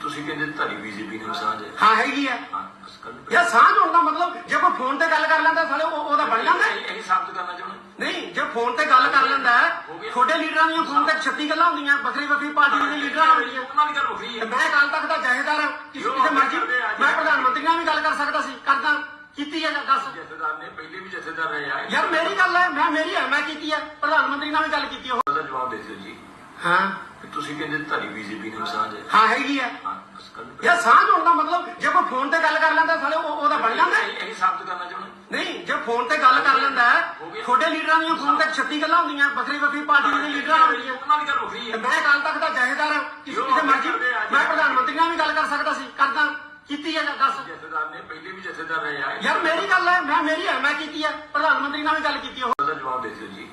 ਤੁਸੀਂ ਕਹਿੰਦੇ ਤੁਹਾਡੀ ਬੀਜੇਪੀ ਨਾਲ ਸਾਂਝ ਹੈ। ਹਾਂ ਹੈਗੀ ਆ। ਹਾਂ ਬਸ। ਯਾਰ ਸਾਂਝ ਹੋਣ ਦਾ ਮਤਲਬ ਜੇ ਕੋਈ ਫੋਨ ਤੇ ਗੱਲ ਕਰ ਲੈਂਦਾ ਸਾਲੇ ਉਹ ਉਹਦਾ ਬਣ ਜਾਂਦਾ। ਇਹ ਇਹ ਸਾਬਤ ਕਰਨਾ ਚਾਹੁੰਦੇ। ਨਹੀਂ ਜੇ ਫੋਨ ਤੇ ਗੱਲ ਕਰ ਲੈਂਦਾ ਛੋਟੇ ਲੀਡਰਾਂ ਦੀਆਂ ਫੋਨ ਤੇ 36 ਗੱਲਾਂ ਹੁੰਦੀਆਂ ਵੱਖਰੀ ਵੱਖਰੀ ਪਾਰਟੀ ਦੇ ਲੀਡਰਾਂ ਨਾਲ ਹੁੰਦੀਆਂ। ਉਹਨਾਂ ਦੀ ਗੱਲ ਵੱਖਰੀ ਤੇ ਹੈ ਮੈਂ ਕੱਲ ਤੱਕ ਦਾ ਜਹੇਦਾਰ ਹਾਂ ਕਿਸੇ ਕਿਸੇ ਮਰਜ਼ੀ ਮੈਂ ਪ੍ਰਧਾਨ ਮੰਤਰੀ ਨਾਲ ਵੀ ਗੱਲ ਕਰ ਸਕਦਾ ਸੀ ਕਰਦਾ ਕੀਤੀ ਹੈ ਜਾਂ ਦੱਸ। ਜਥੇਦਾਰ ਨੇ ਪਹਿਲੇ ਵੀ ਜਥੇਦਾਰ ਰਹੇ ਆ। ਯਾਰ ਮੇਰੀ ਗੱਲ ਹੈ ਮੈਂ ਮੇਰੀ ਹੈ ਮੈਂ ਕੀਤੀ ਹੈ ਪ੍ਰਧਾਨ ਮੰਤਰੀ ਨਾਲ ਵੀ ਗੱਲ ਕੀਤੀ ਉਹ ਜਵਾਬ ਦੇ ਦਿਓ ਜੀ। ਹਾਂ। ਤੁਸੀਂ ਕਹਿੰਦੇ ਤੁਹਾਡੀ ਬੀਜੇਪੀ ਨਾਲ ਸਾਂਝ ਹੈ। ਹਾਂ ਹੈਗੀ ਆ। ਹਾਂ ਬਸ। ਯਾਰ ਸਾਂਝ ਹੋਣ ਦਾ ਮਤਲਬ ਜੇ ਕੋਈ ਫੋਨ ਤੇ ਗੱਲ ਕਰ ਲੈਂਦਾ ਸਾਲੇ ਉਹ ਉਹਦਾ ਬਣ ਜਾਂਦਾ। ਇਹ ਇਹ ਸਾਬਤ ਕਰਨਾ ਚਾਹੁੰਦੇ। ਨਹੀਂ ਜੇ ਫੋਨ ਤੇ ਗੱਲ ਕਰ ਲੈਂਦਾ ਛੋਟੇ ਲੀਡਰਾਂ ਦੀਆਂ ਫੋਨ ਤੇ 36 ਗੱਲਾਂ ਹੁੰਦੀਆਂ ਵੱਖਰੀ ਵੱਖਰੀ ਪਾਰਟੀ ਦੇ ਲੀਡਰਾਂ ਨਾਲ ਹੁੰਦੀਆਂ। ਉਹਨਾਂ ਦੀ ਗੱਲ ਵੱਖਰੀ ਹੈ। ਮੈਂ ਕੱਲ ਤੱਕ ਦਾ ਜਹੇਦਾਰ ਹਾਂ ਕਿਸੇ ਮਰਜ਼ੀ ਮੈਂ ਪ੍ਰਧਾਨ ਮੰਤਰੀ ਨਾਲ ਵੀ ਗੱਲ ਕਰ ਸਕਦਾ ਸੀ ਕਰਦਾ। ਕੀਤੀ ਹੈ ਜਾਂ ਦੱਸ। ਜਥੇਦਾਰ ਨੇ ਪਹਿਲੇ ਵੀ ਜਥੇਦਾਰ ਰਹੇ ਆ। ਯਾਰ ਮੇਰੀ ਗੱਲ ਹੈ ਮੈਂ ਮੇਰੀ ਹੈ ਮੈਂ ਕੀਤੀ ਹੈ। ਪ੍ਰਧਾਨ ਮੰਤਰੀ ਨਾਲ ਵੀ ਗੱਲ ਕੀਤੀ ਉਹ ਦਾ ਜਵਾਬ ਦੇ ਦਿਓ ਜੀ।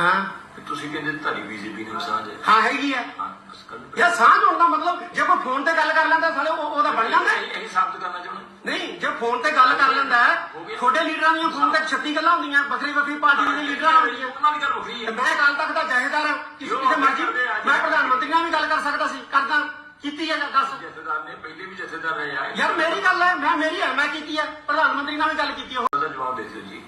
ਹਾਂ। ਕਿ ਤੁਸੀਂ ਕਹਿੰਦੇ ਤੁਹਾਡੀ ਬੀਜੇਪੀ ਨਾਲ ਸਾਂਝ ਹੈ। ਹਾਂ ਹੈਗੀ ਆ। ਹਾਂ ਬਸ। ਯਾਰ ਸਾਂਝ ਹੋਣ ਦਾ ਮਤਲਬ ਜੇ ਕੋਈ ਫੋਨ ਤੇ ਗੱਲ ਕਰ ਲੈਂਦਾ ਸਾਲੇ ਉਹ ਉਹਦਾ ਬਣ ਜਾਂਦਾ। ਇਹ ਇਹ ਸਾਬਤ ਕਰਨਾ ਚਾਹੁੰਦੇ ਨਹੀਂ ਜੇ ਫੋਨ ਤੇ ਗੱਲ ਕਰ ਲੈਂਦਾ ਛੋਟੇ ਲੀਡਰਾਂ ਦੀਆਂ ਫੋਨ ਤੇ 36 ਗੱਲਾਂ ਹੁੰਦੀਆਂ ਵੱਖਰੀ ਵੱਖਰੀ ਪਾਰਟੀ ਦੇ ਲੀਡਰਾਂ ਨਾਲ ਹੁੰਦੀਆਂ। ਉਹਨਾਂ ਦੀ ਗੱਲ ਤੇ ਹੈ ਮੈਂ ਕੱਲ ਤੱਕ ਦਾ ਜਹੇਦਾਰ ਹਾਂ ਕਿਸੇ ਕਿਸੇ ਮਰਜ਼ੀ ਮੈਂ ਪ੍ਰਧਾਨ ਮੰਤਰੀ ਨਾਲ ਵੀ ਗੱਲ ਕਰ ਸਕਦਾ ਸੀ ਕਰਦਾ। ਕੀਤੀ ਹੈ ਦੱਸ। ਜਥੇਦਾਰ ਨੇ ਪਹਿਲੇ ਵੀ ਜਥੇਦਾਰ ਰਹੇ ਆ। ਯਾਰ ਮੇਰੀ ਗੱਲ ਹੈ ਮੈਂ ਮੇਰੀ ਹੈ ਮੈਂ ਕੀਤੀ ਹੈ ਪ੍ਰਧਾਨ ਮੰਤਰੀ ਨਾਲ ਵੀ ਗੱਲ ਕੀਤੀ ਉਹ ਦਾ ਜਵਾਬ ਦੇ ਦਿਓ ਜੀ।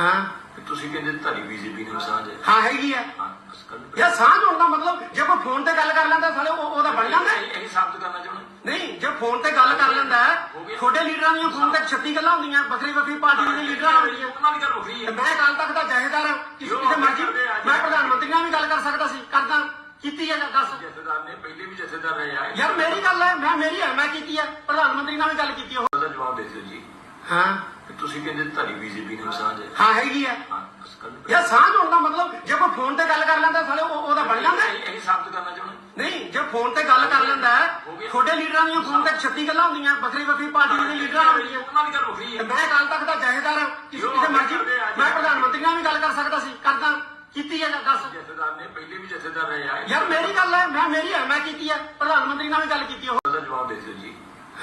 ਹਾਂ। ਤੁਸੀਂ ਕਹਿੰਦੇ ਤੁਹਾਡੀ ਬੀਜੇਪੀ ਨਾਲ ਸਾਂਝ ਹੈ। ਹਾਂ ਹੈਗੀ ਆ। ਹਾਂ ਬਸ। ਯਾਰ ਸਾਂਝ ਹੋਣ ਦਾ ਮਤਲਬ ਜੇ ਕੋਈ ਫੋਨ ਤੇ ਗੱਲ ਕਰ ਲੈਂਦਾ ਸਾਲੇ ਉਹ ਉਹਦਾ ਬਣ ਜਾਂਦਾ। ਇਹ ਇਹ ਸਾਬਤ ਕਰਨਾ ਚਾਹੁੰਦੇ ਨਹੀਂ ਜੇ ਫੋਨ ਤੇ ਗੱਲ ਕਰ ਲੈਂਦਾ ਛੋਟੇ ਲੀਡਰਾਂ ਦੀਆਂ ਫੋਨ ਤੇ 36 ਗੱਲਾਂ ਹੁੰਦੀਆਂ ਵੱਖਰੀ ਵੱਖਰੀ ਪਾਰਟੀ ਦੇ ਲੀਡਰਾਂ ਨਾਲ ਹੁੰਦੀਆਂ। ਉਹਨਾਂ ਦੀ ਗੱਲ ਵੱਖਰੀ ਤੇ ਹੈ। ਮੈਂ ਕੱਲ ਤੱਕ ਦਾ ਜਹੇਦਾਰ ਹਾਂ ਕਿਸੇ ਕਿਸੇ ਮਰਜ਼ੀ ਮੈਂ ਪ੍ਰਧਾਨ ਮੰਤਰੀ ਨਾਲ ਵੀ ਗੱਲ ਕਰ ਸਕਦਾ ਸੀ ਕਰਦਾ। ਕੀਤੀ ਹੈ ਜਾਂ ਦੱਸ। ਜਥੇਦਾਰ ਨੇ ਪਹਿਲੇ ਵੀ ਜਥੇਦਾਰ ਰਹੇ ਆ। ਯਾਰ ਮੇਰੀ ਗੱਲ ਹੈ ਮੈਂ ਮੇਰੀ ਹੈ ਮੈਂ ਕੀਤੀ ਹੈ ਪ੍ਰਧਾਨ ਮੰਤਰੀ ਨਾਲ ਵੀ ਗੱਲ ਕੀਤੀ ਉਹ ਦਾ ਜਵਾਬ ਦੇ ਦਿਓ ਜੀ। ਹਾਂ। ਤੁਸੀਂ ਕਹਿੰਦੇ ਤੁਹਾਡੀ ਬੀਜੇਪੀ ਨਾਲ ਸਾਂਝ ਹੈ। ਹਾਂ ਹੈਗੀ ਆ। ਹਾਂ। ਯਾਰ ਸਾਂਝ ਹੋਣ ਦਾ ਮਤਲਬ ਜੇ ਕੋਈ ਫੋਨ ਤੇ ਗੱਲ ਕਰ ਲੈਂਦਾ ਸਾਲੇ ਉਹ ਉਹਦਾ ਬਣ ਜਾਂਦਾ। ਇਹ ਸਾਬਤ ਕਰਨਾ ਚਾਹੁੰਦੇ ਨਹੀਂ ਜੇ ਫੋਨ ਤੇ ਗੱਲ ਕਰ ਲੈਂਦਾ ਛੋਟੇ ਲੀਡਰਾਂ ਦੀਆਂ ਫੋਨ ਤੇ 36 ਗੱਲਾਂ ਹੁੰਦੀਆਂ ਵੱਖਰੀ ਵੱਖਰੀ ਪਾਰਟੀ ਦੇ ਲੀਡਰਾਂ ਨਾਲ ਉਹਨਾਂ ਦੀ ਗੱਲ ਵੱਖਰੀ ਤੇ ਹੈ ਮੈਂ ਕੱਲ ਤੱਕ ਦਾ ਜਹੇਦਾਰ ਹਾਂ ਕਿਸੇ ਕਿਸੇ ਮਰਜ਼ੀ ਮੈਂ ਪ੍ਰਧਾਨ ਮੰਤਰੀ ਨਾਲ ਵੀ ਗੱਲ ਕਰ ਸਕਦਾ ਸੀ ਕਰਦਾ। ਕੀਤੀ ਹੈ ਦੱਸ। ਜਥੇਦਾਰ ਨੇ ਪਹਿਲੇ ਵੀ ਜਥੇਦਾਰ ਰਹੇ ਆ। ਯਾਰ ਮੇਰੀ ਗੱਲ ਹੈ ਮੈਂ ਮੇਰੀ ਹੈ ਮੈਂ ਕੀਤੀ ਹੈ। ਪ੍ਰਧਾਨ ਮੰਤਰੀ ਨਾਲ ਵੀ ਗੱਲ ਕੀਤੀ ਉਹ ਜਵਾਬ ਦੇ ਦਿਓ ਜੀ।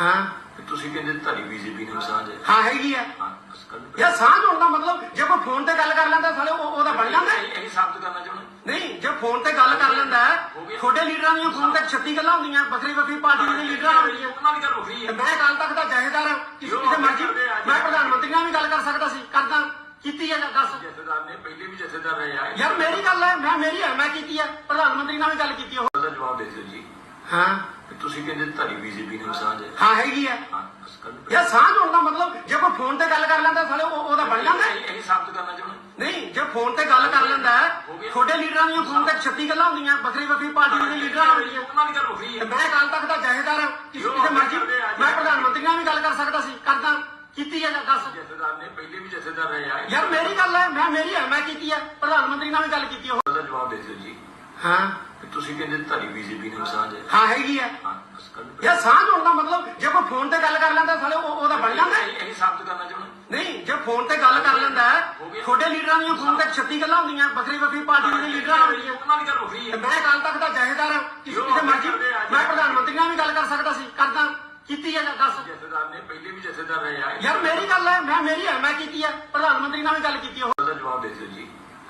ਹਾਂ। ਤੁਸੀਂ ਕਹਿੰਦੇ ਤੁਹਾਡੀ ਬੀਜੇਪੀ ਨਾਲ ਸਾਂਝ ਹੈ। ਹਾਂ ਹੈਗੀ ਆ। ਹਾਂ ਬਸ। ਯਾਰ ਸਾਂਝ ਹੋਣ ਦਾ ਮਤਲਬ ਜੇ ਕੋਈ ਫੋਨ ਤੇ ਗੱਲ ਕਰ ਲੈਂਦਾ ਸਾਲੇ ਉਹ ਉਹਦਾ ਬਣ ਜਾਂਦਾ। ਇਹ ਇਹ ਸਾਬਤ ਕਰਨਾ ਚਾਹੁੰਦੇ। ਨਹੀਂ ਜੇ ਫੋਨ ਤੇ ਗੱਲ ਕਰ ਲੈਂਦਾ ਛੋਟੇ ਲੀਡਰਾਂ ਦੀਆਂ ਫੋਨ ਤੇ 36 ਗੱਲਾਂ ਹੁੰਦੀਆਂ ਵੱਖਰੀ ਵੱਖਰੀ ਪਾਰਟੀ ਦੇ ਲੀਡਰਾਂ ਨਾਲ ਹੁੰਦੀਆਂ। ਉਹਨਾਂ ਦੀ ਗੱਲ ਤੇ ਹੈ। ਮੈਂ ਕੱਲ ਤੱਕ ਦਾ ਜਹੇਦਾਰ ਹਾਂ ਕਿਸੇ ਕਿਸੇ ਮਰਜ਼ੀ ਮੈਂ ਪ੍ਰਧਾਨ ਮੰਤਰੀ ਨਾਲ ਵੀ ਗੱਲ ਕਰ ਸਕਦਾ ਸੀ ਕਰਦਾ। ਕੀਤੀ ਹੈ ਜਾਂ ਦੱਸ। ਜਥੇਦਾਰ ਨੇ ਪਹਿਲੇ ਵੀ ਜਥੇਦਾਰ ਰਹੇ ਆ। ਯਾਰ ਮੇਰੀ ਗੱਲ ਹੈ ਮੈਂ ਮੇਰੀ ਹੈ ਮੈਂ ਕੀਤੀ ਹੈ। ਪ੍ਰਧਾਨ ਮੰਤਰੀ ਨਾਲ ਵੀ ਗੱਲ ਕੀਤੀ ਉਹ ਦਾ ਜਵਾਬ ਦੇ ਦਿਓ ਜੀ। ਹਾਂ। ਤੁਸੀਂ ਕਹਿੰਦੇ ਤੁਹਾਡੀ ਬੀਜੇਪੀ ਨਾਲ ਸਾਂਝ ਹੈ। ਹਾਂ ਹੈਗੀ ਆ। ਹਾਂ ਬਸ। ਯਾਰ ਸਾਂਝ ਹੋਣ ਦਾ ਮਤਲਬ ਜੇ ਕੋਈ ਫੋਨ ਤੇ ਗੱਲ ਕਰ ਲੈਂਦਾ ਸਾਲੇ ਉਹ ਉਹਦਾ ਬਣ ਜਾਂਦਾ। ਇਹ ਸਾਬਤ ਕਰਨਾ ਚਾਹੁੰਦੇ। ਨਹੀਂ ਜੇ ਫੋਨ ਤੇ ਗੱਲ ਕਰ ਲੈਂਦਾ ਛੋਟੇ ਲੀਡਰਾਂ ਦੀਆਂ ਫੋਨ ਤੇ 36 ਗੱਲਾਂ ਹੁੰਦੀਆਂ ਵੱਖਰੀ ਵੱਖਰੀ ਪਾਰਟੀ ਦੇ ਲੀਡਰਾਂ ਨਾਲ ਹੁੰਦੀਆਂ। ਉਹਨਾਂ ਦੀ ਗੱਲ ਵੱਖਰੀ ਤੇ ਹੈ। ਮੈਂ ਕੱਲ ਤੱਕ ਦਾ ਜਹੇਦਾਰ ਹਾਂ ਕਿਸੇ ਮਰਜ਼ੀ ਮੈਂ ਪ੍ਰਧਾਨ ਮੰਤਰੀ ਨਾਲ ਵੀ ਗੱਲ ਕਰ ਸਕਦਾ ਸੀ ਕਰਦਾ। ਕੀਤੀ ਹੈ ਜਾਂ ਦੱਸ। ਜਥੇਦਾਰ ਨੇ ਪਹਿਲੇ ਵੀ ਜਥੇਦਾਰ ਰਹੇ ਆ। ਯਾਰ ਮੇਰੀ ਗੱਲ ਹੈ ਮੈਂ ਮੇਰੀ ਹੈ ਮੈਂ ਕੀਤੀ ਹੈ। ਪ੍ਰਧਾਨ ਮੰਤਰੀ ਨਾਲ ਵੀ ਗੱਲ ਕੀਤੀ ਉਹ ਦਾ ਜਵਾਬ ਦੇ ਦਿਓ ਜੀ। ਹਾਂ। ਕਿ ਤੁਸੀਂ ਕਹਿੰਦੇ ਤੁਹਾਡੀ ਬੀਜੇਪੀ ਨਾਲ ਸਾਂਝ ਹੈ। ਹਾਂ ਹੈਗੀ ਆ। ਹਾਂ ਬਸ। ਯਾਰ ਸਾਂਝ ਹੋਣ ਦਾ ਮਤਲਬ ਜੇ ਕੋਈ ਫੋਨ ਤੇ ਗੱਲ ਕਰ ਲੈਂਦਾ ਸਾਲੇ ਉਹ ਉਹਦਾ ਬਣ ਜਾਂਦਾ। ਇਹ ਇਹ ਸਾਬਤ ਕਰਨਾ ਚਾਹੁੰਦੇ ਨਹੀਂ ਜੇ ਫੋਨ ਤੇ ਗੱਲ ਕਰ ਲੈਂਦਾ ਛੋਟੇ ਲੀਡਰਾਂ ਦੀਆਂ ਫੋਨ ਤੇ 36 ਗੱਲਾਂ ਹੁੰਦੀਆਂ ਵੱਖਰੀ ਵੱਖਰੀ ਪਾਰਟੀ ਦੇ ਲੀਡਰਾਂ ਨਾਲ ਹੁੰਦੀਆਂ। ਉਹਨਾਂ ਦੀ ਗੱਲ ਤੇ ਹੈ। ਮੈਂ ਕੱਲ ਤੱਕ ਦਾ ਜਹੇਦਾਰ ਹਾਂ ਕਿਸੇ ਕਿਸੇ ਮਰਜ਼ੀ ਮੈਂ ਪ੍ਰਧਾਨ ਮੰਤਰੀ ਨਾਲ ਵੀ ਗੱਲ ਕਰ ਸਕਦਾ ਸੀ ਕਰਦਾ। ਕੀਤੀ ਹੈ ਜਾਂ ਦੱਸ। ਜਥੇਦਾਰ ਨੇ ਪਹਿਲੇ ਵੀ ਜਥੇਦਾਰ ਰਹੇ ਆ। ਯਾਰ ਮੇਰੀ ਗੱਲ ਹੈ ਮੈਂ ਮੇਰੀ ਹੈ ਮੈਂ ਕੀਤੀ ਹੈ। ਪ੍ਰਧਾਨ ਮੰਤਰੀ ਨਾਲ ਵੀ ਗੱਲ ਕੀਤੀ ਉਹ ਦਾ ਜਵਾਬ ਦੇ ਦਿਓ ਜੀ।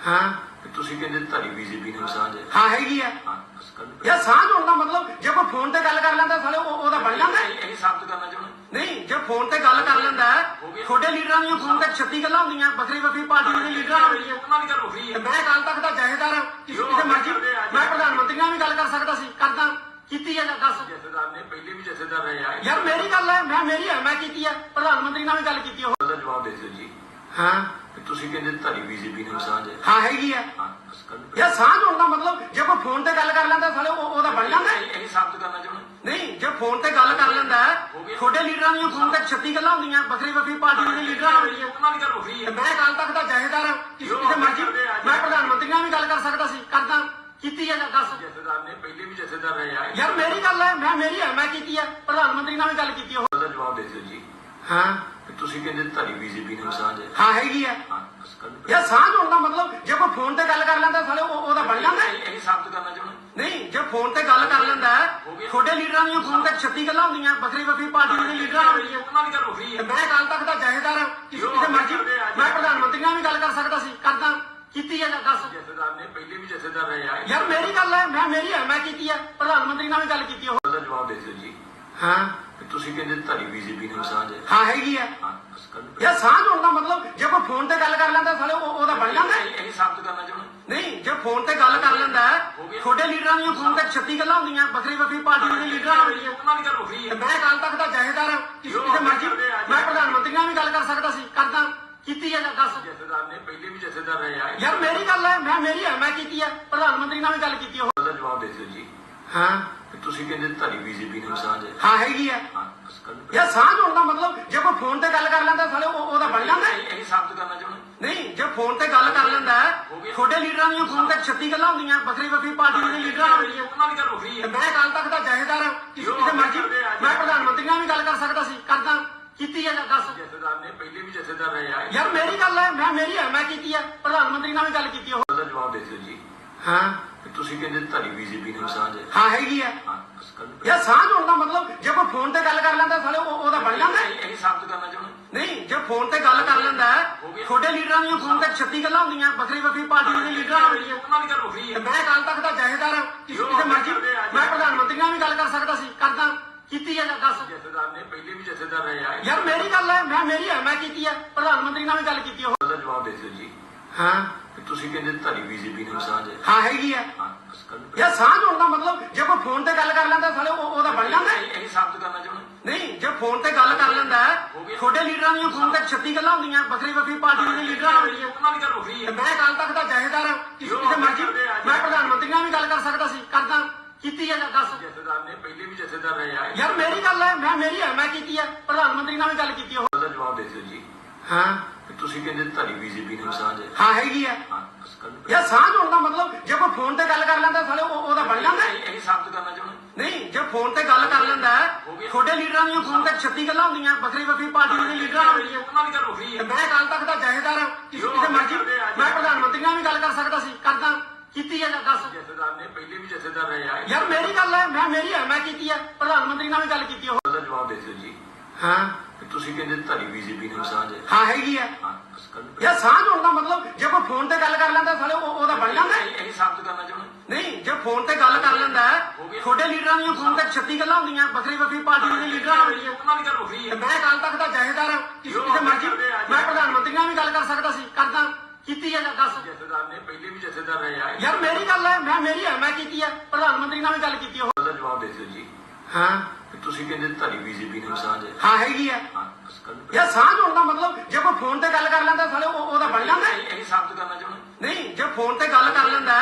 ਹਾਂ। ਤੁਸੀਂ ਕਹਿੰਦੇ ਤੁਹਾਡੀ ਬੀਜੇਪੀ ਨਾਲ ਸਾਂਝ ਹੈ। ਹਾਂ ਹੈਗੀ ਆ। ਹਾਂ ਬਸ। ਯਾਰ ਸਾਂਝ ਹੋਣ ਦਾ ਮਤਲਬ ਜੇ ਕੋਈ ਫੋਨ ਤੇ ਗੱਲ ਕਰ ਲੈਂਦਾ ਸਾਲੇ ਉਹ ਉਹਦਾ ਬਣ ਜਾਂਦਾ। ਇਹ ਇਹ ਸਾਬਤ ਕਰਨਾ ਚਾਹੁੰਦੇ ਨਹੀਂ ਜੇ ਫੋਨ ਤੇ ਗੱਲ ਕਰ ਲੈਂਦਾ ਛੋਟੇ ਲੀਡਰਾਂ ਦੀਆਂ ਫੋਨ ਤੇ 36 ਗੱਲਾਂ ਹੁੰਦੀਆਂ ਵੱਖਰੀ ਵੱਖਰੀ ਪਾਰਟੀ ਦੇ ਲੀਡਰਾਂ ਨਾਲ ਹੁੰਦੀਆਂ। ਉਹਨਾਂ ਦੀ ਗੱਲ ਵੱਖਰੀ ਤੇ ਹੈ। ਮੈਂ ਕੱਲ ਤੱਕ ਦਾ ਜਹੇਦਾਰ ਹਾਂ ਕਿਸੇ ਕਿਸੇ ਮਰਜ਼ੀ ਮੈਂ ਪ੍ਰਧਾਨ ਮੰਤਰੀ ਨਾਲ ਵੀ ਗੱਲ ਕਰ ਸਕਦਾ ਸੀ ਕਰਦਾ। ਕੀਤੀ ਹੈ ਦੱਸ। ਜਥੇਦਾਰ ਨੇ ਪਹਿਲੇ ਵੀ ਜਥੇਦਾਰ ਰਹੇ ਆ। ਯਾਰ ਮੇਰੀ ਗੱਲ ਹੈ ਮੈਂ ਮੇਰੀ ਹੈ ਮੈਂ ਕੀਤੀ ਹੈ ਪ੍ਰਧਾਨ ਮੰਤਰੀ ਨਾਲ ਵੀ ਗੱਲ ਕੀਤੀ ਉਹ ਦਾ ਜਵਾਬ ਦੇ ਦਿਓ ਜੀ। ਹਾਂ। ਤੁਸੀਂ ਕਹਿੰਦੇ ਤੁਹਾਡੀ ਬੀਜੇਪੀ ਨਾਲ ਸਾਂਝ ਹੈ। ਹਾਂ ਹੈਗੀ ਆ। ਹਾਂ ਬਸ। ਯਾਰ ਸਾਂਝ ਹੋਣ ਦਾ ਮਤਲਬ ਜੇ ਕੋਈ ਫੋਨ ਤੇ ਗੱਲ ਕਰ ਲੈਂਦਾ ਸਾਲੇ ਉਹ ਉਹਦਾ ਬਣ ਜਾਂਦਾ। ਇਹ ਇਹ ਸਾਬਤ ਕਰਨਾ ਚਾਹੁੰਦੇ ਨਹੀਂ ਜੇ ਫੋਨ ਤੇ ਗੱਲ ਕਰ ਲੈਂਦਾ ਛੋਟੇ ਲੀਡਰਾਂ ਦੀਆਂ ਫੋਨ ਤੇ 36 ਗੱਲਾਂ ਹੁੰਦੀਆਂ ਵੱਖਰੀ ਵੱਖਰੀ ਪਾਰਟੀ ਦੇ ਲੀਡਰਾਂ ਨਾਲ ਹੁੰਦੀਆਂ। ਉਹਨਾਂ ਦੀ ਗੱਲ ਤੇ ਹੈ। ਮੈਂ ਕੱਲ ਤੱਕ ਦਾ ਜਹੇਦਾਰ ਹਾਂ ਕਿਸੇ ਕਿਸੇ ਮਰਜ਼ੀ ਮੈਂ ਪ੍ਰਧਾਨ ਮੰਤਰੀ ਨਾਲ ਵੀ ਗੱਲ ਕਰ ਸਕਦਾ ਸੀ ਕਰਦਾ। ਕੀਤੀ ਹੈ ਜਾਂ ਦੱਸ। ਜਥੇਦਾਰ ਨੇ ਪਹਿਲੇ ਵੀ ਜਥੇਦਾਰ ਰਹੇ ਆ। ਯਾਰ ਮੇਰੀ ਗੱਲ ਹੈ ਮੈਂ ਮੇਰੀ ਹੈ ਮੈਂ ਕੀਤੀ ਹੈ। ਪ੍ਰਧਾਨ ਮੰਤਰੀ ਨਾਲ ਵੀ ਗੱਲ ਕੀਤੀ ਉਹ ਦਾ ਜਵਾਬ ਦੇ ਦਿਓ ਜੀ। ਹਾਂ। ਤੁਸੀਂ ਕਹਿੰਦੇ ਤੁਹਾਡੀ ਬੀਜੇਪੀ ਨਾਲ ਸਾਂਝ ਹੈ। ਹਾਂ ਹੈਗੀ ਆ। ਹਾਂ ਬਸ। ਯਾਰ ਸਾਂਝ ਹੋਣ ਦਾ ਮਤਲਬ ਜੇ ਕੋਈ ਫੋਨ ਤੇ ਗੱਲ ਕਰ ਲੈਂਦਾ ਸਾਲੇ ਉਹ ਉਹਦਾ ਬਣ ਜਾਂਦਾ। ਇਹ ਇਹ ਸਾਬਤ ਕਰਨਾ ਚਾਹੁੰਦੇ। ਨਹੀਂ ਜੇ ਫੋਨ ਤੇ ਗੱਲ ਕਰ ਲੈਂਦਾ ਛੋਟੇ ਲੀਡਰਾਂ ਦੀਆਂ ਫੋਨ ਤੇ 36 ਗੱਲਾਂ ਹੁੰਦੀਆਂ ਵੱਖਰੀ ਵੱਖਰੀ ਪਾਰਟੀ ਦੇ ਲੀਡਰਾਂ ਨਾਲ ਹੁੰਦੀਆਂ ਉਹਨਾਂ ਦੀ ਗੱਲ ਵੱਖਰੀ ਹੈ ਮੈਂ ਕੱਲ ਤੱਕ ਦਾ ਜਹੇਦਾਰ ਹਾਂ ਕਿਸੇ ਮਰਜ਼ੀ ਮੈਂ ਪ੍ਰਧਾਨ ਮੰਤਰੀ ਨਾਲ ਵੀ ਗੱਲ ਕਰ ਸਕਦਾ ਸੀ ਕਰਦਾ ਕੀਤੀ ਹੈ ਜਾਂ ਦੱਸ। ਜਥੇਦਾਰ ਨੇ ਪਹਿਲੇ ਵੀ ਜਥੇਦਾਰ ਰਹੇ ਆ। ਯਾਰ ਮੇਰੀ ਗੱਲ ਹੈ ਮੈਂ ਮੇਰੀ ਹੈ ਮੈਂ ਕੀਤੀ ਹੈ ਪ੍ਰਧਾਨ ਮੰਤਰੀ ਨਾਲ ਵੀ ਗੱਲ ਕੀਤੀ ਉਹ ਜਵਾਬ ਦੇ ਦਿਓ ਜੀ। ਹਾਂ। ਤੁਸੀਂ ਕਹਿੰਦੇ ਤੁਹਾਡੀ ਬੀਜੇਪੀ ਨਾਲ ਸਾਂਝ ਹੈ। ਹਾਂ ਹੈਗੀ ਆ। ਹਾਂ ਬਸ। ਯਾਰ ਸਾਂਝ ਹੋਣ ਦਾ ਮਤਲਬ ਜੇ ਕੋਈ ਫੋਨ ਤੇ ਗੱਲ ਕਰ ਲੈਂਦਾ ਸਾਲੇ ਉਹ- ਉਹਦਾ ਬਣ ਜਾਂਦਾ। ਇਹ ਸਾਬਤ ਕਰਨਾ ਚਾਹੁੰਦੇ। ਨਹੀਂ ਜੇ ਫੋਨ ਤੇ ਗੱਲ ਕਰ ਲੈਂਦਾ ਛੋਟੇ ਲੀਡਰਾਂ ਦੀਆਂ ਫੋਨ ਤੇ 36 ਗੱਲਾਂ ਹੁੰਦੀਆਂ ਵੱਖਰੀ ਵੱਖਰੀ ਪਾਰਟੀ ਦੇ ਲੀਡਰਾਂ ਨਾਲ ਹੁੰਦੀਆਂ। ਉਹਨਾਂ ਦੀ ਗੱਲ ਹੈ ਮੈਂ ਕੱਲ ਤੱਕ ਦਾ ਜਹੇਦਾਰ ਹਾਂ ਕਿਸੇ ਮਰਜ਼ੀ ਮੈਂ ਪ੍ਰਧਾਨ ਮੰਤਰੀ ਨਾਲ ਵੀ ਗੱਲ ਕਰ ਸਕਦਾ ਸੀ ਕਰਦਾ ਕੀਤੀ ਹੈ ਜਾਂ ਦੱਸ। ਜਥੇਦਾਰ ਨੇ ਪਹਿਲੇ ਵੀ ਜਥੇਦਾਰ ਰਹੇ ਆ। ਯਾਰ ਮੇਰੀ ਗੱਲ ਹੈ ਮੈਂ ਮੇਰੀ ਹੈ ਮੈਂ ਕੀਤੀ ਹੈ ਪ੍ਰਧਾਨ ਮੰਤਰੀ ਨਾਲ ਵੀ ਗੱਲ ਕੀਤੀ ਉਹ ਜਵਾਬ ਦੇ ਦਿਓ ਜੀ। ਹਾਂ। ਤੁਸੀਂ ਕਹਿੰਦੇ ਤੁਹਾਡੀ ਬੀਜੇਪੀ ਨਾਲ ਸਾਂਝ ਹੈ। ਹਾਂ ਹੈਗੀ ਆ ਹਾਂ। ਯਾਰ ਸਾਂਝ ਹੋਣ ਦਾ ਮਤਲਬ ਜੇ ਕੋਈ ਫੋਨ ਤੇ ਗੱਲ ਕਰ ਲੈਂਦਾ ਸਾਲੇ ਉਹ- ਉਹਦਾ ਬਣ ਜਾਂਦਾ? ਇਹ ਇਹ ਸਾਬਤ ਕਰਨਾ ਚਾਹੁੰਦੇ ਨਹੀਂ ਜੇ ਫੋਨ ਤੇ ਗੱਲ ਕਰ ਲੈਂਦਾ ਛੋਟੇ ਲੀਡਰਾਂ ਦੀਆਂ ਫੋਨ ਤੇ 36 ਗੱਲਾਂ ਹੁੰਦੀਆਂ ਵੱਖਰੀ ਵੱਖਰੀ ਪਾਰਟੀ ਦੇ ਲੀਡਰਾਂ ਨਾਲ ਹੁੰਦੀਆਂ। ਉਹਨਾਂ ਦੀ ਗੱਲ ਤੇ ਹੈ। ਮੈਂ ਕੱਲ ਤੱਕ ਦਾ ਜਹੇਦਾਰ ਹਾਂ ਕਿਸੇ ਕਿਸੇ ਮਰਜ਼ੀ ਮੈਂ ਪ੍ਰਧਾਨ ਮੰਤਰੀ ਨਾਲ ਵੀ ਗੱਲ ਕਰ ਸਕਦਾ ਸੀ ਕਰਦਾ। ਕੀਤੀ ਹੈ ਜਾਂ ਦੱਸ। ਜਥੇਦਾਰ ਨੇ ਪਹਿਲੇ ਵੀ ਜਥੇਦਾਰ ਰਹੇ ਆ। ਯਾਰ ਮੇਰੀ ਗੱਲ ਹੈ ਮੈਂ ਮੇਰੀ ਹੈ ਮੈਂ ਕੀਤੀ ਹੈ। ਪ੍ਰਧਾਨ ਮੰਤਰੀ ਨਾਲ ਵੀ ਗੱਲ ਕੀਤੀ ਉਹ ਉਹਦਾ ਜਵਾਬ ਦੇ ਦਿਓ ਜੀ। ਹਾਂ। ਤੁਸੀਂ ਕਹਿੰਦੇ ਤੁਹਾਡੀ ਬੀਜੇਪੀ ਨਾਲ ਸਾਂਝ ਹੈ। ਹਾਂ ਹੈਗੀ ਆ ਹਾਂ ਬਸ। ਯਾਰ ਸਾਂਝ ਹੋਣ ਦਾ ਮਤਲਬ ਜੇ ਕਰ ਲੈਂਦਾ ਸਾਲੇ ਉਹ- ਉਹਦਾ ਬਣ ਜਾਂਦਾ? ਇਹ ਇਹ ਸਾਬਤ ਕਰਨਾ ਚਾਹੁੰਦੇ ਨਹੀਂ ਜੇ ਫੋਨ ਤੇ ਗੱਲ ਕਰ ਲੈਂਦਾ ਛੋਟੇ ਲੀਡਰਾਂ ਦੀਆਂ ਫੋਨ ਤੇ 36 ਗੱਲਾਂ ਹੁੰਦੀਆਂ ਵੱਖਰੀ ਵੱਖਰੀ ਪਾਰਟੀ ਦੇ ਲੀਡਰਾਂ ਨਾਲ ਹੁੰਦੀਆਂ। ਉਹਨਾਂ ਦੀ ਗੱਲ ਤੇ ਹੈ। ਮੈਂ ਕੱਲ ਤੱਕ ਦਾ ਜਹੇਦਾਰ ਹਾਂ ਕਿਸੇ ਕਿਸੇ ਮਰਜ਼ੀ ਮੈਂ ਪ੍ਰਧਾਨ ਮੰਤਰੀ ਨਾਲ ਵੀ ਗੱਲ ਕਰ ਸਕਦਾ ਸੀ ਕਰਦਾ। ਕੀਤੀ ਹੈ ਦੱਸ? ਜਥੇਦਾਰ ਨੇ ਪਹਿਲੇ ਵੀ ਜਥੇਦਾਰ ਰਹੇ ਆ। ਯਾਰ ਮੇਰੀ ਗੱਲ ਹੈ ਮੈਂ ਮੇਰੀ ਹੈ ਮੈਂ ਕੀਤੀ ਹੈ। ਪ੍ਰਧਾਨ ਮੰਤਰੀ ਨਾਲ ਵੀ ਗੱਲ ਕੀਤੀ ਉਹ ਉਹਦਾ ਜਵਾਬ ਦੇ ਦਿਓ ਜੀ। ਹਾਂ। ਤੁਸੀਂ ਕਹਿੰਦੇ ਤੁਹਾਡੀ ਬੀਜੇਪੀ ਨਾਲ ਸਾਂਝ ਹੈ। ਹਾਂ ਹੈਗੀ ਹਾਂ। ਬਸ। ਯਾਰ ਸਾਂਝ ਹੋਣ ਦਾ ਮਤਲਬ ਜੇ ਕੋਈ ਫੋਨ ਤੇ ਗੱਲ ਕਰ ਲੈਂਦਾ ਸਾਲੇ ਉਹ- ਉਹਦਾ ਬਣ ਜਾਂਦਾ। ਇਹ ਇਹ ਸਾਬਤ ਕਰਨਾ ਚਾਹੁੰਦੇ ਨਹੀਂ ਜੇ ਫੋਨ ਤੇ ਗੱਲ ਕਰ ਲੈਂਦਾ ਛੋਟੇ ਲੀਡਰਾਂ ਦੀਆਂ ਫੋਨ ਤੇ 36 ਗੱਲਾਂ ਹੁੰਦੀਆਂ ਵੱਖਰੀ ਵੱਖਰੀ ਪਾਰਟੀ ਦੇ ਲੀਡਰਾਂ ਨਾਲ ਹੁੰਦੀਆਂ। ਉਹਨਾਂ ਦੀ ਗੱਲ ਵੱਖਰੀ ਹੈ ਮੈਂ ਕੱਲ ਤੱਕ ਦਾ ਜਹੇਦਾਰ ਹਾਂ ਕਿਸੇ ਕਿਸੇ ਮਰਜ਼ੀ ਮੈਂ ਪ੍ਰਧਾਨ ਮੰਤਰੀ ਨਾਲ ਵੀ ਗੱਲ ਕਰ ਸਕਦਾ ਸੀ ਕਰਦਾ ਕੀਤੀ ਹੈ ਦੱਸ। ਜਥੇਦਾਰ ਨੇ ਪਹਿਲੇ ਵੀ ਜਥੇਦਾਰ ਰਹੇ ਆ। ਯਾਰ ਮੇਰੀ ਗੱਲ ਹੈ ਮੈਂ ਮੇਰੀ ਹੈ ਮੈਂ ਕੀਤੀ ਹੈ ਪ੍ਰਧਾਨ ਮੰਤਰੀ ਨਾਲ ਵੀ ਗੱਲ ਕੀਤੀ ਉਹ। ਉਹਦਾ ਜਵਾਬ ਦੇ ਦਿਓ ਜੀ। ਹਾਂ। ਤੁਸੀਂ ਕਹਿੰਦੇ ਤੁਹਾਡੀ ਬੀਜੇਪੀ ਨਾਲ ਸਾਂਝ ਹੈ। ਹਾਂ ਹੈਗੀ ਹਾਂ। ਯਾਰ ਸਾਂਝ ਹੋਣ ਦਾ ਮਤਲਬ ਜੇ ਕੋਈ ਫੋਨ ਤੇ ਗੱਲ ਕਰ ਲੈਂਦਾ ਸਾਲੇ ਉਹ- ਉਹਦਾ ਬਣ ਜਾਂਦਾ। ਇਹ ਸਾਬਤ ਕਰਨਾ ਚਾਹੁੰਦੇ ਨਹੀਂ ਜੇ ਫੋਨ ਤੇ ਗੱਲ ਕਰ ਲੈਂਦਾ ਛੋਟੇ ਲੀਡਰਾਂ ਦੀਆਂ ਫੋਨ ਤੇ 36 ਗੱਲਾਂ ਹੁੰਦੀਆਂ ਵੱਖਰੀ ਵੱਖਰੀ ਪਾਰਟੀ ਦੇ ਲੀਡਰਾਂ ਨਾਲ। ਹੁੰਦੀਆਂ ਉਹਨਾਂ ਦੀ ਗੱਲ ਵੱਖਰੀ ਹੈ ਮੈਂ ਕੱਲ ਤੱਕ ਦਾ ਜਹੇਦਾਰ ਹਾਂ ਕਿਸੇ ਮਰਜ਼ੀ ਮੈਂ ਪ੍ਰਧਾਨ ਮੰਤਰੀ ਨਾਲ ਵੀ ਗੱਲ ਕਰ ਸਕਦਾ ਸੀ ਕਰਦਾ ਕੀਤੀ ਹੈ ਜਾਂ ਦੱਸ। ਜਥੇਦਾਰ ਨੇ ਪਹਿਲੇ ਵੀ ਜਥੇਦਾਰ ਰਹੇ ਆ। ਯਾਰ ਮੇਰੀ ਗੱਲ ਹੈ ਮੈਂ ਮੇਰੀ ਹੈ ਮੈਂ ਕੀਤੀ ਹੈ ਪ੍ਰਧਾਨ ਮੰਤਰੀ ਨਾਲ ਵੀ ਗੱਲ ਕੀਤੀ ਉਹ ਉਹਦਾ ਜਵਾਬ ਦੇ ਦਿਓ ਜੀ। ਹਾਂ। ਤੁਸੀਂ ਕਹਿੰਦੇ ਤੁਹਾਡੀ ਬੀਜੇਪੀ ਨਾਲ ਸਾਂਝ ਹੈ। ਹਾਂ ਹੈਗੀ ਹਾਂ। ਯਾਰ ਸਾਂਝ ਹੋਣ ਦਾ ਮਤਲਬ ਜੇ ਕੋਈ ਫੋਨ ਤੇ ਗੱਲ ਕਰ ਲੈਂਦਾ ਸਾਲੇ ਉਹ- ਉਹਦਾ ਬਣ ਜਾਂਦਾ ਇਹ ਸਾਬਤ ਕਰਨਾ ਚਾਹੁੰਦੇ ਨਹੀਂ ਜੇ ਫੋਨ ਤੇ ਗੱਲ ਕਰ ਲੈਂਦਾ ਛੋਟੇ ਲੀਡਰਾਂ ਦੀਆਂ ਫੋਨ ਤੇ 36 ਗੱਲਾਂ ਹੁੰਦੀਆਂ ਵੱਖਰੀ ਵੱਖਰੀ ਪਾਰਟੀ ਦੇ ਲੀਡਰਾਂ ਨਾਲ ਹੁੰਦੀਆਂ। ਉਹਨਾਂ ਦੀ ਗੱਲ ਵੱਖਰੀ ਹੈ। ਮੈਂ ਕੱਲ ਤੱਕ ਦਾ ਜਹੇਦਾਰ ਹਾਂ ਕਿਸੇ ਮਰਜ਼ੀ ਮੈਂ ਪ੍ਰਧਾਨ ਮੰਤਰੀ ਨਾਲ ਵੀ ਗੱਲ ਕਰ ਸਕਦਾ ਸੀ ਕਰਦਾ। ਕੀਤੀ ਹੈ ਜਾਂ ਦੱਸ। ਜਥੇਦਾਰ ਨੇ ਪਹਿਲੇ ਵੀ ਜਥੇਦਾਰ ਰਹੇ ਆ। ਯਾਰ ਮੇਰੀ ਗੱਲ ਹੈ ਮੈਂ ਮੇਰੀ ਹੈ ਮੈਂ ਕੀਤੀ ਹੈ। ਪ੍ਰਧਾਨ ਮੰਤਰੀ ਨਾਲ ਵੀ ਗੱਲ ਕੀਤੀ ਉਹ ਉਹਦਾ ਜਵਾਬ ਦੇ ਦਿਓ ਜੀ। ਹਾਂ। ਤੁਸੀਂ ਕਹਿੰਦੇ ਤੁਹਾਡੀ ਬੀਜੇਪੀ ਨਾਲ ਸਾਂਝ ਹੈ। ਹਾਂ ਹੈਗੀ ਹਾਂ। ਯਾਰ ਸਾਂਝ ਹੋਣ ਦਾ ਮਤਲਬ ਜੇ ਕੋਈ ਫੋਨ ਤੇ ਗੱਲ ਕਰ ਲੈਂਦਾ ਸਾਲੇ ਉਹ- ਉਹਦਾ ਬਣ ਜਾਂਦਾ। ਫੋਨ ਤੇ ਗੱਲ ਕਰ ਲੈਂਦਾ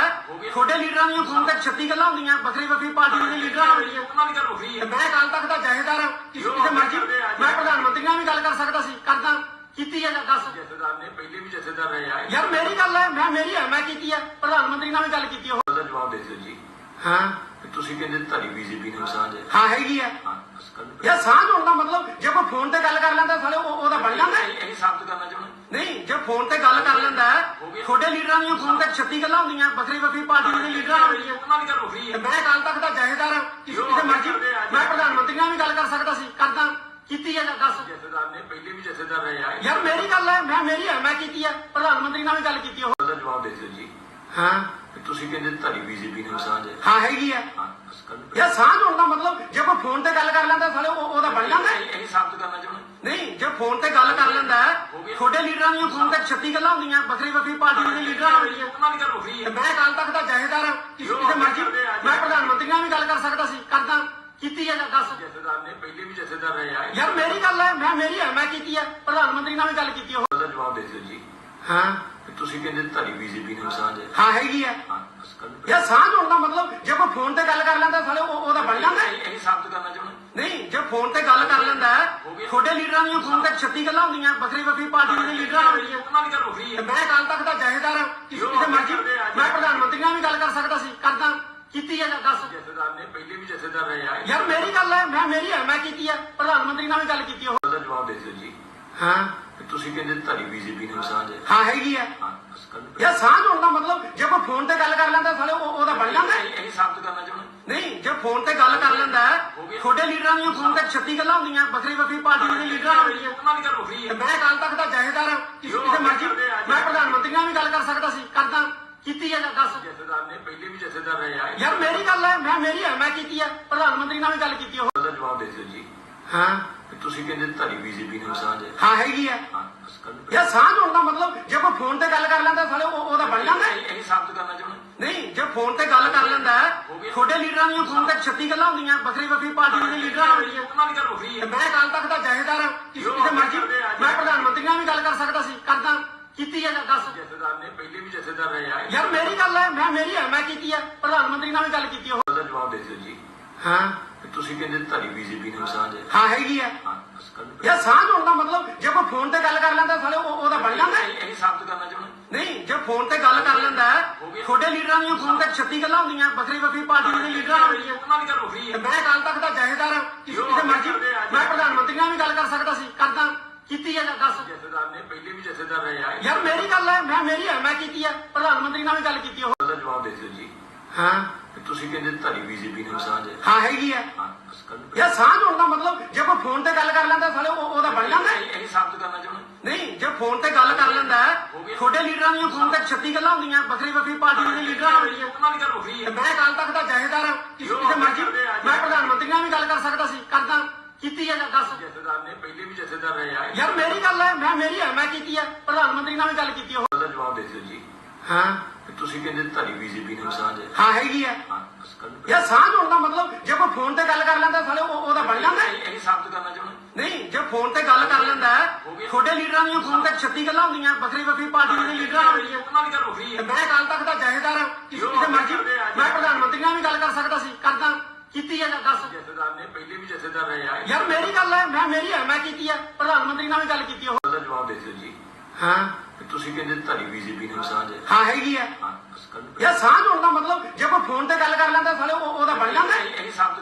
ਛੋਟੇ ਲੀਡਰਾਂ ਦੀਆਂ ਫੋਨ ਤੇ 36 ਗੱਲਾਂ ਹੁੰਦੀਆਂ ਵੱਖਰੀ ਵੱਖਰੀ ਪਾਰਟੀ ਦੇ ਲੀਡਰਾਂ ਨਾਲ ਹੁੰਦੀਆਂ। ਉਹਨਾਂ ਦੀ ਗੱਲ ਤੇ ਹੈ ਮੈਂ ਕੱਲ ਤੱਕ ਦਾ ਜਹੇਦਾਰ ਹਾਂ। ਕਿਸੇ ਕਿਸੇ ਮਰਜ਼ੀ ਮੈਂ ਪ੍ਰਧਾਨ ਮੰਤਰੀ ਨਾਲ ਵੀ ਗੱਲ ਕਰ ਸਕਦਾ ਸੀ। ਕਰਦਾ। ਕੀਤੀ ਹੈ ਜਾਂ ਦੱਸ। ਜਥੇਦਾਰ ਨੇ ਪਹਿਲੇ ਵੀ ਜਥੇਦਾਰ ਰਹੇ ਆ। ਯਾਰ ਮੇਰੀ ਗੱਲ ਹੈ ਮੈਂ ਮੇਰੀ ਹੈ ਮੈਂ ਕੀਤੀ ਹੈ। ਪ੍ਰਧਾਨ ਮੰਤਰੀ ਨਾਲ ਵੀ ਗੱਲ ਕੀਤੀ ਉਹ ਉਹਦਾ ਜਵਾਬ ਦੇ ਦਿਓ ਜੀ। ਹਾਂ। ਤੁਸੀਂ ਕਹਿੰਦੇ ਤੁਹਾਡੀ ਬੀਜੇਪੀ ਨਾਲ ਸਾਂਝ ਹੈ। ਹਾਂ ਹੈਗੀ ਹਾਂ। ਯਾਰ ਸਾਂਝ ਹੋਣ ਦਾ ਮਤਲਬ ਜੇ ਕੋਈ ਫੋਨ ਤੇ ਗੱਲ ਕਰ ਲੈਂਦਾ ਸਾਲੇ ਉਹ- ਉਹਦਾ ਬਣ ਜਾਂਦਾ। ਇਹ ਸਾਬਤ ਕਰਨਾ ਚਾਹੁੰਦੇ ਨਹੀਂ ਜੇ ਫੋਨ ਤੇ ਗੱਲ ਕਰ ਲੈਂਦਾ ਛੋਟੇ ਲੀਡਰਾਂ ਦੀਆਂ ਫੋਨ ਤੇ 36 ਗੱਲਾਂ ਹੁੰਦੀਆਂ ਵੱਖਰੀ ਵੱਖਰੀ ਪਾਰਟੀ ਦੇ ਲੀਡਰਾਂ ਨਾਲ ਹੁੰਦੀਆਂ। ਉਹਨਾਂ ਦੀ ਗੱਲ ਵੱਖਰੀ ਤੇ ਹੈ ਮੈਂ ਕੱਲ ਤੱਕ ਦਾ ਜਹੇਦਾਰ ਹਾਂ ਕਿਸੇ ਮਰਜ਼ੀ ਮੈਂ ਪ੍ਰਧਾਨ ਮੰਤਰੀ ਨਾਲ ਵੀ ਗੱਲ ਕਰ ਸਕਦਾ ਸੀ ਕਰਦਾ ਕੀਤੀ ਹੈ ਦੱਸ। ਜਥੇਦਾਰ ਨੇ ਪਹਿਲੇ ਵੀ ਜਥੇਦਾਰ ਰਹੇ ਆ। ਯਾਰ ਮੇਰੀ ਗੱਲ ਹੈ ਮੈਂ ਮੇਰੀ ਹੈ ਮੈਂ ਕੀਤੀ ਹੈ ਪ੍ਰਧਾਨ ਮੰਤਰੀ ਨਾਲ ਵੀ ਗੱਲ ਕੀਤੀ ਉਹ। ਉਹਦਾ ਜਵਾਬ ਦੇ ਦਿਓ ਜੀ। ਹਾਂ। ਤੁਸੀਂ ਕਹਿੰਦੇ ਤੁਹਾਡੀ ਬੀਜੇਪੀ ਨਾਲ ਸਾਂਝ ਹੈ। ਹਾਂ ਹੈਗੀ ਹਾਂ। ਯਾਰ ਸਾਂਝ ਹੋਣ ਦਾ ਮਤਲਬ ਜੇ ਕੋਈ ਫੋਨ ਤੇ ਗੱਲ ਕਰ ਲੈਂਦਾ ਸਾਲੇ ਉਹ- ਉਹਦਾ ਬਣ ਜਾਂਦਾ। ਇਹ ਇਹ ਸਾਬਤ ਕਰਨਾ ਚਾਹੁੰਦੇ ਨਹੀਂ ਜੇ ਫੋਨ ਤੇ ਗੱਲ ਕਰ ਲੈਂਦਾ ਛੋਟੇ ਲੀਡਰਾਂ ਦੀਆਂ ਫੋਨ ਤੇ 36 ਗੱਲਾਂ ਹੁੰਦੀਆਂ ਵੱਖਰੀ ਵੱਖਰੀ ਪਾਰਟੀ ਦੇ ਲੀਡਰਾਂ ਨਾਲ ਉਹਨਾਂ ਦੀ ਗੱਲ ਵੱਖਰੀ ਤੇ ਹੈ ਮੈਂ ਕੱਲ ਤੱਕ ਦਾ ਜਹੇਦਾਰ ਹਾਂ ਕਿਸੇ ਕਿਸੇ ਮਰਜ਼ੀ ਮੈਂ ਪ੍ਰਧਾਨ ਮੰਤਰੀ ਨਾਲ ਵੀ ਗੱਲ ਕਰ ਸਕਦਾ ਸੀ ਕਰਦਾ। ਕੀਤੀ ਹੈ ਦੱਸ। ਜਥੇਦਾਰ ਨੇ ਪਹਿਲੇ ਵੀ ਜਥੇਦਾਰ ਰਹੇ ਆ। ਯਾਰ ਮੇਰੀ ਗੱਲ ਹੈ ਮੈਂ ਮੇਰੀ ਹੈ ਮੈਂ ਕੀਤੀ ਹੈ। ਪ੍ਰਧਾਨ ਮੰਤਰੀ ਨਾਲ ਵੀ ਗੱਲ ਕੀਤੀ ਉਹ। ਉਹਦਾ ਜਵਾਬ ਦੇ ਦਿਓ ਜੀ। ਹਾਂ। ਤੁਸੀਂ ਕਹਿੰਦੇ ਤੁਹਾਡੀ ਬੀਜੇਪੀ ਨਾਲ ਸਾਂਝ ਹੈ। ਹਾਂ ਹੈਗੀ ਹਾਂ। ਯਾਰ ਸਾਂਝ ਹੋਣ ਦਾ ਮਤਲਬ ਜੇ ਕੋਈ ਫੋਨ ਤੇ ਗੱਲ ਕਰ ਲੈਂਦਾ ਸਾਲੇ ਉਹ- ਉਹਦਾ ਬਣ ਜਾਂਦਾ। ਇਹ ਸਾਬਤ ਕਰਨਾ ਚਾਹੁੰਦੇ ਨਹੀਂ ਜੇ ਫੋਨ ਤੇ ਗੱਲ ਕਰ ਲੈਂਦਾ ਛੋਟੇ ਲੀਡਰਾਂ ਦੀਆਂ ਫੋਨ ਤੇ 36 ਗੱਲਾਂ ਹੁੰਦੀਆਂ ਵੱਖਰੀ ਵੱਖਰੀ ਪਾਰਟੀ ਦੇ ਲੀਡਰਾਂ ਨਾਲ। ਹੁੰਦੀਆਂ ਉਹਨਾਂ ਦੀ ਗੱਲ ਵੱਖਰੀ ਹੈ। ਮੈਂ ਕੱਲ ਤੱਕ ਦਾ ਜਹੇਦਾਰ ਹਾਂ ਕਿਸੇ ਕਿਸੇ ਮਰਜ਼ੀ ਮੈਂ ਪ੍ਰਧਾਨ ਮੰਤਰੀ ਨਾਲ ਵੀ ਗੱਲ ਕਰ ਸਕਦਾ ਸੀ ਕਰਦਾ ਕੀਤੀ ਹੈ ਜਾਂ ਦੱਸ। ਜਥੇਦਾਰ ਨੇ ਪਹਿਲੇ ਵੀ ਜਥੇਦਾਰ ਰਹੇ ਆ। ਯਾਰ ਮੇਰੀ ਗੱਲ ਹੈ ਮੈਂ ਮੇਰੀ ਹੈ ਮੈਂ ਕੀਤੀ ਹੈ ਪ੍ਰਧਾਨ ਮੰਤਰੀ ਨਾਲ ਵੀ ਗੱਲ ਕੀਤੀ ਉਹ ਉਹਦਾ ਜਵਾਬ ਦੇ ਦਿਓ ਜੀ। ਹਾਂ। ਤੁਸੀਂ ਕਹਿੰਦੇ ਤੁਹਾਡੀ ਬੀਜੇਪੀ ਨਾਲ ਸਾਂਝ ਹੈ। ਹਾਂ ਹੈਗੀ ਹਾਂ। ਯਾਰ ਸਾਂਝ ਹੋਣ ਦਾ ਮਤਲਬ ਜੇ ਕੋਈ ਫੋਨ ਤੇ ਗੱਲ ਕਰ ਲੈਂਦਾ ਸਾਲੇ ਉਹ- ਉਹਦਾ ਬਣ ਜਾਂਦਾ। ਇਹ ਸਾਬਤ ਕਰਨਾ ਚਾਹੁੰਦੇ ਨਹੀਂ ਜੇ ਫੋਨ ਤੇ ਗੱਲ ਕਰ ਲੈਂਦਾ ਛੋਟੇ ਲੀਡਰਾਂ ਦੀਆਂ ਫੋਨ ਤੇ 36 ਗੱਲਾਂ ਹੁੰਦੀਆਂ ਵੱਖਰੀ ਵੱਖਰੀ ਪਾਰਟੀ ਦੇ ਲੀਡਰਾਂ ਨਾਲ ਹੁੰਦੀਆਂ। ਉਹਨਾਂ ਦੀ ਗੱਲ ਤੇ ਹੈ। ਮੈਂ ਕੱਲ ਤੱਕ ਦਾ ਜਹੇਦਾਰ ਹਾਂ ਕਿਸੇ ਮਰਜ਼ੀ ਮੈਂ ਪ੍ਰਧਾਨ ਮੰਤਰੀ ਨਾਲ ਵੀ ਗੱਲ ਕਰ ਸਕਦਾ ਸੀ ਕਰਦਾ ਕੀਤੀ ਹੈ ਦੱਸ। ਜਥੇਦਾਰ ਨੇ ਪਹਿਲੇ ਵੀ ਜਥੇਦਾਰ ਰਹੇ ਆ। ਯਾਰ ਮੇਰੀ ਗੱਲ ਹੈ ਮੈਂ ਮੇਰੀ ਹੈ ਮੈਂ ਕੀਤੀ ਹੈ ਪ੍ਰਧਾਨ ਮੰਤਰੀ ਨਾਲ ਵੀ ਗੱਲ ਕੀਤੀ ਉਹ ਉਹਦਾ ਜਵਾਬ ਦੇ ਦਿਓ ਜੀ। ਹਾਂ। ਤੁਸੀਂ ਕਹਿੰਦੇ ਤੁਹਾਡੀ ਬੀਜੇਪੀ ਨਾਲ ਸਾਂਝ। ਹੈ ਹਾਂ। ਹੈਗੀ ਹਾਂ। ਯਾਰ ਸਾਂਝ ਹੋਣ ਦਾ ਮਤਲਬ ਜੇ ਕੋਈ ਫੋਨ ਤੇ ਗੱਲ ਕਰ ਲੈਂਦਾ ਸਾਲੇ ਉਹ ਉਹਦਾ ਬਣ ਜਾਂਦਾ ਇਹ ਇਹ ਸਾਬਤ ਕਰਨਾ ਚਾਹੁੰਦੇ ਨਹੀਂ ਜੇ ਫੋਨ ਤੇ ਗੱਲ ਕਰ ਲੈਂਦਾ ਛੋਟੇ ਲੀਡਰਾਂ ਦੀਆਂ ਫੋਨ ਤੇ 36 ਗੱਲਾਂ ਹੁੰਦੀਆਂ ਵੱਖਰੀ ਵੱਖਰੀ ਪਾਰਟੀ ਦੇ ਲੀਡਰਾਂ ਹੁੰਦੀਆਂ। ਉਹਨਾਂ ਦੀ ਗੱਲ ਵੱਖਰੀ ਹੈ ਮੈਂ ਕੱਲ ਤੱਕ ਦਾ ਜਹੇਦਾਰ ਹਾਂ ਕਿਸੇ ਕਿਸੇ ਮਰਜ਼ੀ ਮੈਂ ਪ੍ਰਧਾਨ ਮੰਤਰੀ ਨਾਲ ਵੀ ਗੱਲ ਕਰ ਸਕਦਾ ਸੀ ਕਰਦਾ। ਕੀਤੀ ਹੈ ਦੱਸ। ਜਥੇਦਾਰ ਨੇ ਪਹਿਲੇ ਵੀ ਜਥੇਦਾਰ ਰਹੇ ਆ। ਯਾਰ ਮੇਰੀ ਗੱਲ ਹੈ ਮੈਂ ਮੇਰੀ ਹੈ ਮੈਂ ਕੀਤੀ ਹੈ। ਪ੍ਰਧਾਨ ਮੰਤਰੀ ਨਾਲ ਵੀ ਗੱਲ ਕੀਤੀ ਉਹ ਉਹਦਾ ਜਵਾਬ ਦੇ ਦਿਓ ਜੀ। ਹਾਂ। ਤੁਸੀਂ ਕਹਿੰਦੇ ਤੁਹਾਡੀ ਬੀਜੇਪੀ ਨਾਲ ਸਾਂਝ ਹੈ। ਹਾਂ ਹੈਗੀ ਹਾਂ। ਯਾਰ ਸਾਂਝ ਹੋਣ ਦਾ ਮਤਲਬ ਜੇ ਕੋਈ ਫੋਨ ਤੇ ਗੱਲ ਕਰ ਲੈਂਦਾ ਸਾਲੇ ਉਹ ਉਹਦਾ ਬਣ ਜਾਂਦਾ। ਇਹ ਸਾਬਤ ਕਰਨਾ ਚਾਹੁੰਦੇ ਨਹੀਂ ਜੇ ਫੋਨ ਤੇ ਗੱਲ ਕਰ ਲੈਂਦਾ ਛੋਟੇ ਲੀਡਰਾਂ ਦੀਆਂ ਫੋਨ ਤੇ 36 ਗੱਲਾਂ ਹੁੰਦੀਆਂ ਵੱਖਰੀ ਵੱਖਰੀ ਪਾਰਟੀ ਦੇ ਲੀਡਰਾਂ ਨਾਲ ਹੁੰਦੀਆਂ। ਉਹਨਾਂ ਦੀ ਗੱਲ ਵੱਖਰੀ ਹੈ ਮੈਂ ਕੱਲ ਤੱਕ ਦਾ ਜਹੇਦਾਰ ਹਾਂ ਕਿਸੇ ਮਰਜ਼ੀ ਮੈਂ ਪ੍ਰਧਾਨ ਮੰਤਰੀ ਨਾਲ ਵੀ ਗੱਲ ਕਰ ਸਕਦਾ ਸੀ ਕਰਦਾ ਕੀਤੀ ਹੈ ਦੱਸ। ਜਥੇਦਾਰ ਨੇ ਪਹਿਲੇ ਵੀ ਜਥੇਦਾਰ ਰਹੇ ਆ। ਯਾਰ ਮੇਰੀ ਗੱਲ ਹੈ ਮੈਂ ਮੇਰੀ ਹੈ ਮੈਂ ਕੀਤੀ ਹੈ ਪ੍ਰਧਾਨ ਮੰਤਰੀ ਨਾਲ ਵੀ ਗੱਲ ਕੀਤੀ ਉਹ। ਉਹਦਾ ਜਵਾਬ ਦੇ ਦਿਓ ਜੀ। ਹਾਂ। ਤੁਸੀਂ ਕਹਿੰਦੇ ਤੁਹਾਡੀ ਬੀਜੇਪੀ ਨਾਲ ਸਾਂਝ ਹੈ। ਹਾਂ ਹੈਗੀ ਹਾਂ। ਯਾਰ ਸਾਂਝ ਹੋਣ ਦਾ ਮਤਲਬ ਜੇ ਕੋਈ ਫੋਨ ਤੇ ਗੱਲ ਕਰ ਲੈਂਦਾ ਸਾਲੇ ਉਹ ਉਹਦਾ ਬਣ ਜਾਂਦਾ। ਇਹ ਸਾਬਤ ਕਰਨਾ ਚਾਹੁੰਦੇ ਨਹੀਂ ਜੇ ਫੋਨ ਤੇ ਗੱਲ ਕਰ ਲੈਂਦਾ ਛੋਟੇ ਲੀਡਰਾਂ ਦੀਆਂ ਫੋਨ ਤੇ 36 ਗੱਲਾਂ ਹੁੰਦੀਆਂ ਵੱਖਰੀ ਵੱਖਰੀ ਪਾਰਟੀ ਦੇ ਲੀਡਰਾਂ ਨਾਲ ਉਹਨਾਂ ਦੀ ਗੱਲ ਵੱਖਰੀ ਤੇ ਹੈ। ਮੈਂ ਕੱਲ ਤੱਕ ਦਾ ਜਹੇਦਾਰ ਹਾਂ ਕਿਸੇ ਕਿਸੇ ਮਰਜ਼ੀ ਮੈਂ ਪ੍ਰਧਾਨ ਮੰਤਰੀ ਨਾਲ ਵੀ ਗੱਲ ਕਰ ਸਕਦਾ ਸੀ ਕਰਦਾ ਕੀਤੀ ਹੈ ਦੱਸ। ਜਥੇਦਾਰ ਨੇ ਪਹਿਲੇ ਵੀ ਜਥੇਦਾਰ ਰਹੇ ਆ। ਯਾਰ ਮੇਰੀ ਗੱਲ ਹੈ ਮੈਂ ਮੇਰੀ ਹੈ ਮੈਂ ਕੀਤੀ ਹੈ ਪ੍ਰਧਾਨ ਮੰਤਰੀ ਨਾਲ ਵੀ ਗੱਲ ਕੀਤੀ ਉਹ ਉਹਦਾ ਜਵਾਬ ਦੇ ਦਿਓ ਜੀ। ਹਾਂ। ਤੇ ਤੁਸੀਂ ਕਹਿੰਦੇ ਤੁਹਾਡੀ ਬੀਜੇਪੀ ਨਾਲ ਸਾਂਝ ਹੈ। ਹਾਂ ਹੈਗੀ ਹਾਂ। ਯਾਰ ਸਾਂਝ ਹੋਣ ਦਾ ਮਤਲਬ ਜੇ ਕੋਈ ਫੋਨ ਤੇ ਗੱਲ ਕਰ ਲੈਂਦਾ ਸਾਲੇ ਉਹ ਉਹਦਾ ਬਣ ਜਾਂਦਾ। ਇਹ ਸਾਬਤ ਕਰਨਾ ਚਾਹੁੰਦੇ ਨਹੀਂ ਜੇ ਫੋਨ ਤੇ ਗੱਲ ਕਰ ਲੈਂਦਾ ਛੋਟੇ ਲੀਡਰਾਂ ਦੀਆਂ ਫੋਨ ਤੇ 36 ਗੱਲਾਂ ਹੁੰਦੀਆਂ ਵੱਖਰੀ ਵੱਖਰੀ ਪਾਰਟੀ ਦੇ ਲੀਡਰਾਂ ਨਾਲ ਹੁੰਦੀਆਂ। ਉਹਨਾਂ ਦੀ ਗੱਲ ਤੇ ਹੈ। ਮੈਂ ਕੱਲ ਤੱਕ ਦਾ ਜਹੇਦਾਰ ਹਾਂ ਕਿਸੇ ਮਰਜ਼ੀ ਮੈਂ ਪ੍ਰਧਾਨ ਮੰਤਰੀ ਨਾਲ ਵੀ ਗੱਲ ਕਰ ਸਕਦਾ ਸੀ ਕਰਦਾ ਕੀਤੀ ਹੈ ਜਾਂ ਦੱਸ। ਜਥੇਦਾਰ ਨੇ ਪਹਿਲੇ ਵੀ ਜਥੇਦਾਰ ਰਹੇ ਆ। ਯਾਰ ਮੇਰੀ ਗੱਲ ਹੈ ਮੈਂ ਮੇਰੀ ਹੈ ਮੈਂ ਕੀਤੀ ਹੈ ਪ੍ਰਧਾਨ ਮੰਤਰੀ ਨਾਲ ਵੀ ਗੱਲ ਕੀਤੀ ਉਹ ਉਹਦਾ ਜਵਾਬ ਦੇ ਦਿਓ ਜੀ। ਹਾਂ। ਤੁਸੀਂ ਕਹਿੰਦੇ ਤੁਹਾਡੀ ਬੀਜੇਪੀ ਨਾਲ ਸਾਂਝ ਹੈ। ਹਾਂ ਹੈਗੀ ਹਾਂ। ਯਾਰ ਸਾਂਝ ਹੋਣ ਦਾ ਮਤਲਬ ਜੇ ਕੋਈ ਫੋਨ ਤੇ ਗੱਲ ਕਰ ਲੈਂਦਾ ਸਾਲੇ ਉਹ ਉਹਦਾ ਬਣ ਜਾਂਦਾ। ਇਹ ਇਹ ਸਾਬਤ